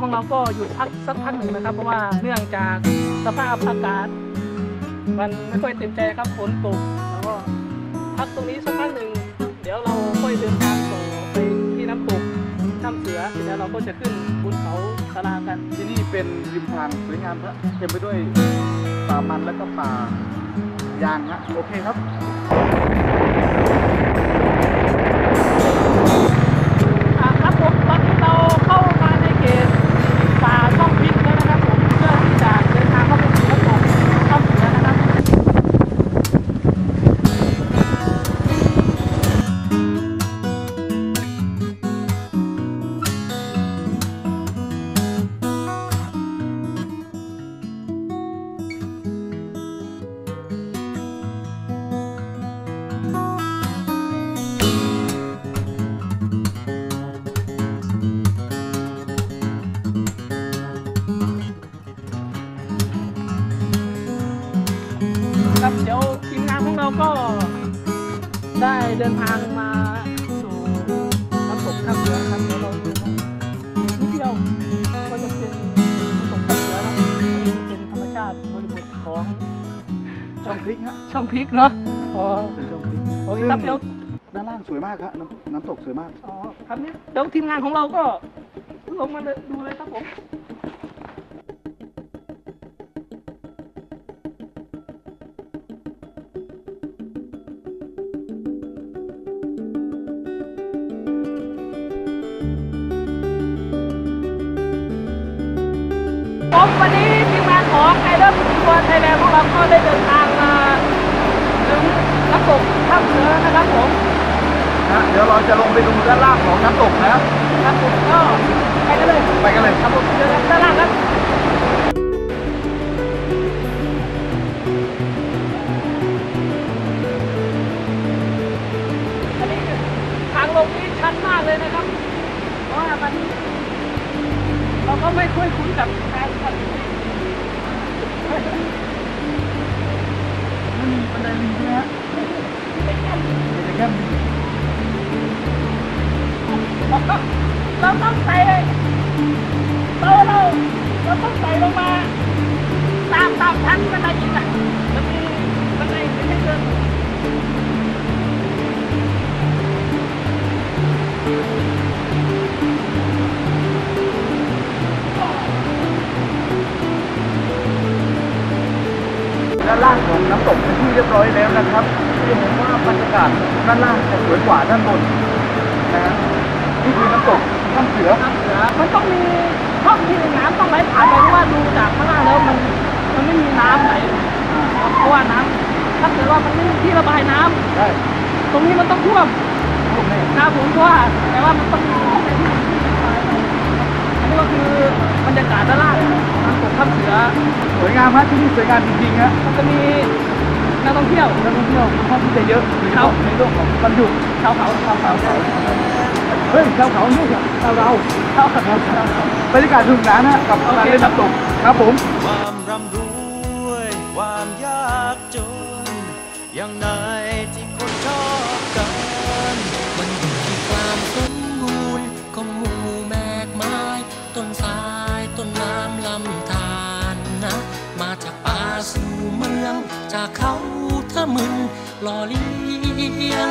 ของเราก็หยุดพักสักพักหนึ่งนะครับ เพราะว่าเนื่องจากสภาพอากาศ มันไม่ค่อยเต็มใจครับฝนตกแล้วก็พักตรงนี้สักพักหนึ่งเดี๋ยวเราค่อยเดินทางต่อไปที่น้ำตกถ้ำเสือเสร็จแล้วเราก็จะขึ้นบนเขาสารากัน ที่นี่เป็นริมทางสวยงามครับเต็มไปด้วยป่ามันและก็ป่ายางฮะโอเคครับ เดี๋ยวทีมงานของเราก็ได้เดินทางมาสู่น้ำตกถ้ำเสือครับเดี๋ยวเราดูนิดเดียวก็จะเป็นน้ำตกถ้ำเสือนะเป็นธรรมชาติบริบทของช่องพริกฮะช่องพริกเนาะอ๋อเป็นช่องพริกโอเคครับเดี๋ยวด้านล่างสวยมากครับน้ำน้ำตกสวยมากอ๋อครับเนี่ยเดี๋ยวทีมงานของเราก็ลงมาเลยดูเลยครับผม วันนี้ทีมงานของไอเดอร์ทัวร์ไทยแลนด์ของเราก็ได้เดินทางมาถึงน้ำตกถ้ำเสือนะครับผมนะเดี๋ยวเราจะลงไปดูด้านล่างของน้ำตกนะครับ ครับผมก็ไปกันเลย ไปกันเลยครับผมเจอกันด้านล่างครับ ว่ามันไม่มีที่ระบายน้ำได้ตรงนี้มันต้องท่วมพวกนี้น้ำผมว่าแต่ว่ามันต้องมีที่ไหนที่มันที่ระบายไปอันนี้ก็คือบรรยากาศด้านล่างน้ำตกถ้ำเสือสวยงามฮะที่นี่สวยงามจริงๆฮะมันจะมีนักท่องเที่ยวนักท่องเที่ยวค่อนข้างที่จะเยอะในครับในเรื่องของบรรยุชาวเขาชาวเขาเฮ้ยชาวเขานี่ครับชาวเราชาวเขาบรรยากาศสนุกสนานฮะกับการเล่นน้ำตกครับผม ความร่ำร อย่างไหนที่คนชอบกัน มันอยู่ที่ความสมบูรณ์ของหมู่แมกไม้ต้นสายต้นน้ำลำธารนะ มาจากป่าสู่เมือง จากเขาทะมึนหล่อเลี้ยง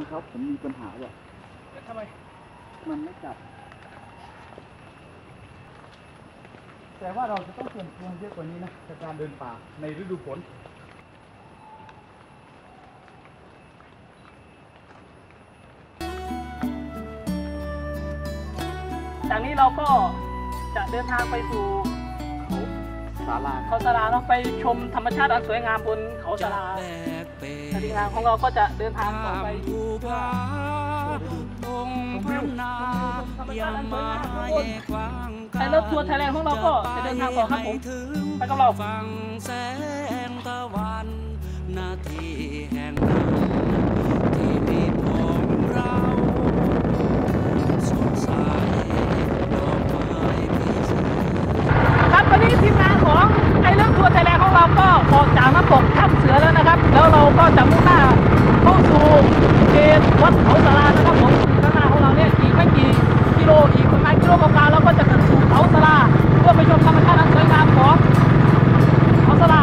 องเท้าผมมีปัญหาว่ะทำไม มันไม่จับ แต่ว่าเราจะต้องเตรียมตัวเยอะกว่านี้นะในการเดินป่าในฤดูฝนจากนี้เราก็จะเดินทางไปสู่ ศาลาเขาสาราเนาะไปชมธรรมชาติอันสวยงามบนเขาสาราแบกเปแต่ทีมงานของเราก็จะเดินทางต่อไปภูผาองค์พระนายามาแยกวางไทยเลิฟทัวร์ไทยแลนด์ของเราก็จะเดินทางต่อครับผมถึงไปกับเราฟังแสงตะวันนาที ในเรื่องทัวร์ไทยแลนด์ของเราก็ออกจากน้ำตกถ้ำเสือแล้วนะครับ แล้วเราก็จะมุ่งหน้าเข้าสู่เขตวัดเขาสารานะครับผมข้างหน้าของเราเนี่ยอีกไม่กี่กิโลอีกประมาณกิโลกว่าๆเราก็จะขึ้นสู่เขาสาราเพื่อไปชมธรรมชาติอันสวยงามของเขาสารา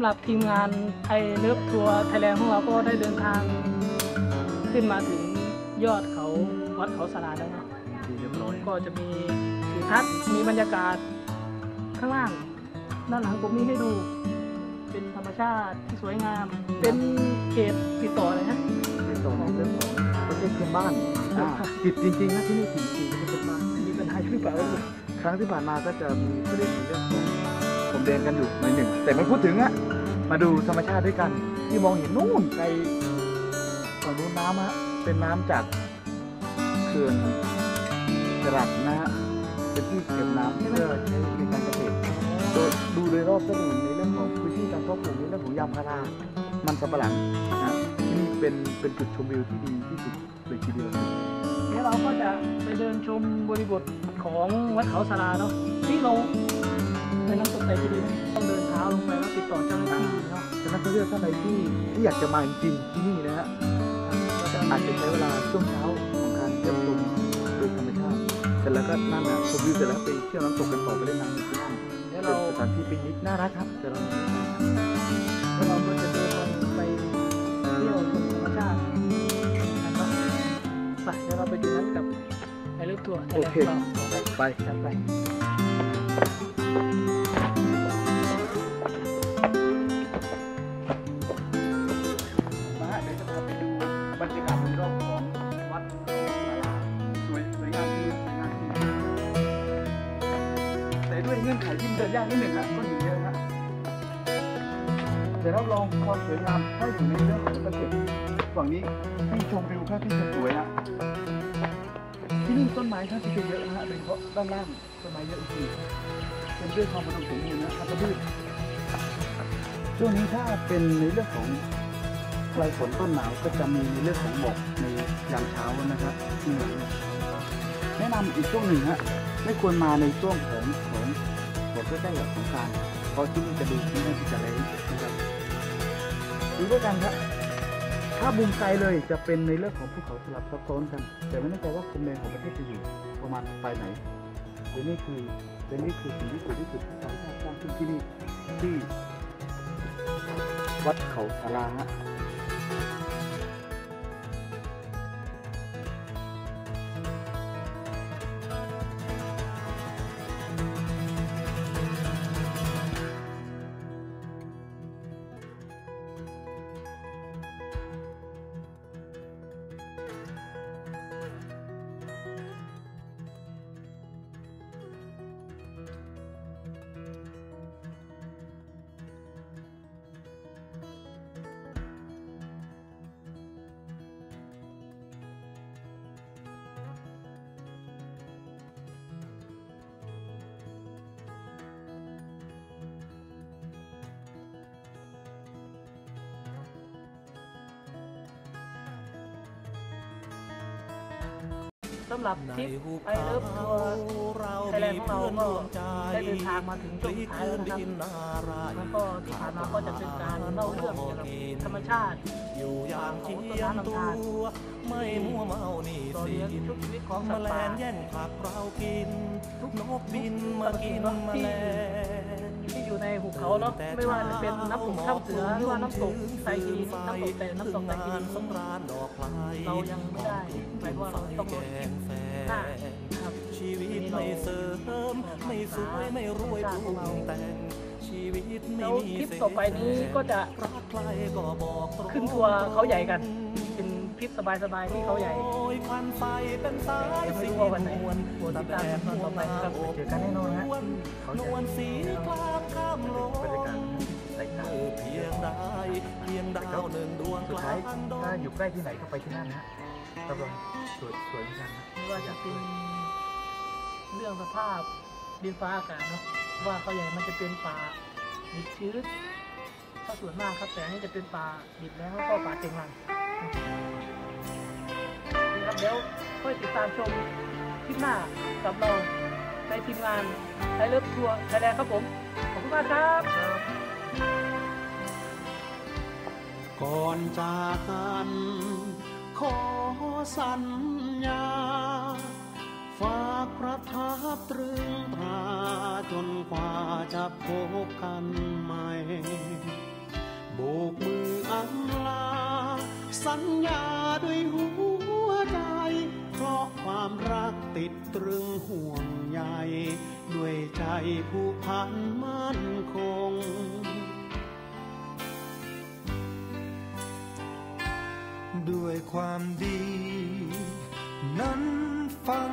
ำหรับทีมงานไทยเลิฟทัวร์ไทยแลนด์ของเราก็ได้เดินทางขึ้นมาถึงยอดเขาวัดเขาสาราแล้วเนาะก็จะมีทิวทัศน์มีบรรยากาศข้างล่างด้านหลังผมมีให้ดู เป็นธรรมชาติที่สวยงาม เป็นเขตติดต่อเลยนะเป็นส่งในเรื่องของประเทศเพื่อนบ้านอ่าติดจริงๆนะที่นี่ติดจริงๆประเทศเพื่อนบ้านมีปัญหาหรือเปล่าครั้งที่ผ่านมาก็จะมีประเด็นในเรื่องของ ผมแดงกันอยู่ในอยหนึ่ง แต่ไม่พูดถึงอะมาดูธรรมชาติด้วยกัน ที่มองเห็นนู่นไกลฝั่งนู้นน้ำฮะเป็นน้ำจากเขื่อนจรัสนะฮะเป็นที่เก็บน้ำเพื่อใช้ในการเกษตรโดยดูโดยรอบก็จะเห็นในเรื่องของพื้นที่การเพาะปลูกในเรื่องของยางพารามันสำปะหลังนะฮะที่นี่เป็นเป็นจุดชมวิวที่ดีที่สุดเลยทีเดียวเดี๋ยวเราก็จะไปเดินชมบริบทของวัดเขาสาราเนาะที่เรา ในน้ำตกใจดีไหมต้องเดินเท้าลงไปแล้วติดต่อเจ้าหน้าที่เนาะฉะนั้นเลือกท่านใดที่ที่อยากจะมาจริงที่นี่นะฮะก็จะอาจจะใช้เวลาช่วงเช้าของการเยี่ยมชมโดยธรรมชาติเสร็จแล้วก็นั่นนะชมวิวเสร็จแล้วไปเที่ยวน้ำตกกันต่อไปเล่นน้ำที่นั่นเดี๋ยวเป็นสถานที่ปิกนิกน่ารักครับเดี๋ยวเราเดี๋ยวเราก็จะเดินลงไปเที่ยวชมธรรมชาติกันเนาะไปเดี๋ยวเราไปดูนั้นกับไอเลิฟทัวร์ไทยแลนด์ของเราไปจัดไป ด้วยเงื่อนไขที่มันเดินยากนิดหนึ่งฮะก็หินเยอะฮะแต่รับรองความสวยงามถ้าอยู่ในเรื่องของเกษตรฝั่งนี้ที่ชมวิวค่อนข้างที่จะสวยฮะที่นี่ต้นไม้ค่อนข้าที่จะเยอะนะฮะโดยเฉพาะด้านล่างต้นไม้เยอะจริงเป็นด้วยความอุดมสมบูรณ์นะครับกระพืชช่วงนี้ถ้าเป็นในเรื่องของปลายฝนต้นหนาวก็จะมีในเรื่องของหมอกในยามเช้านะครับที่แนะนำอีกช่วงหนึ่งฮะไม่ควรมาในช่วงของของ ของใกล้กับสงการเพราะที่นี่จะดูที่นั่นที่จะแรงนะครับดูด้วยกันครับถ้ามุมไกลเลยจะเป็นในเรื่องของภูเขาสลับซับซ้อนกัน แต่ไม่แน่ใจว่าพรมแดนของประเทศจะอยู่ประมาณปลายไหนแต่นี่คือแต่นี่คือสิ่งที่สวยที่สุดที่เราสร้างขึ้นที่นี่ที่วัดเขาสาราฮะ สำหรับในทริปหุบไปเขาเลิฟทัวร์เราไทยแลนมีด์ของเราเพื่อนก็ร่วมใจได้เดินทางมาถึงพช่วงลิกท้ายคืแล้วนนะครับดินนาไรแล้วก็ที่ผ่านมาก็จะเป็นการเล่าเรื่องเกี่ยวกับธรรมชาติอยู่อย่างเทียมตัวไม่มัวเมานี่ต่อสิเลี้ยงทุกชีวิตของแมสัตว์ลป่างแย่งผักเรากิน ทุกนกบินมากินแมลงที่ อยู่ในหุบเขาเนาะไม่ว่าจะเป็นน้ำตกถ้ำเสือหรือว่าน้ำตกไซกีน้ำตกแต่น้ำตกไซกีสำราญดอกไม้เรายังไม่ได้หมายความว่าเราต้องรอทริปหน้านะครับชีวิตไม่เสริมไม่สวยไม่รวยปรุงแต่งชีวิตไม่แล้วมีทริปต่อไปนี้ก็จะรักใครก็บอกตรงขึ้นทัวร์เขาใหญ่กันเป็นทริปสบายๆที่เขาใหญ่โอ้ยควันไฟเป็นสายยังไม่สีรู้ว่าวันไหนนวลโปรดติดตามตอนต่อไปนะครับเจอกันแน่นอนฮะนวลสีกล ดเพียงดาวหนึ่งดวงสุกดลาท้ายงดงถ้าอยู่ใกล้ที่ไหนก็ไปที่นั่นนะรับรองสวยสวยเหมือนกันนะไม่ว่าจะเป็นเรื่องสภาพดินฟ้าอากาศเนาะว่าเขาใหญ่มันจะเป็นป่าดิบชื้นถ้าส่วนมากครับแต่อันนี่จะเป็นป่าดิบแล้วก็ป่าเต็งรังนี่ครับเดี๋ยวค่อยติดตามชมคลิปหน้ากับเราในทีมงานไทยเลิฟทัวร์ไทยแลนด์ครับผม ขอบคุณมากครับ ก่อนจากกัน ขอสัญญา ฝากประทับตรึงตราจนกว่าจะพบกันใหม่โบกมืออำลา สัญญาด้วยหัวใจ เพราะความรักติดตรึงห่วงใยด้วยใจผู้พันมั่นคง ความดี นั้นฟัง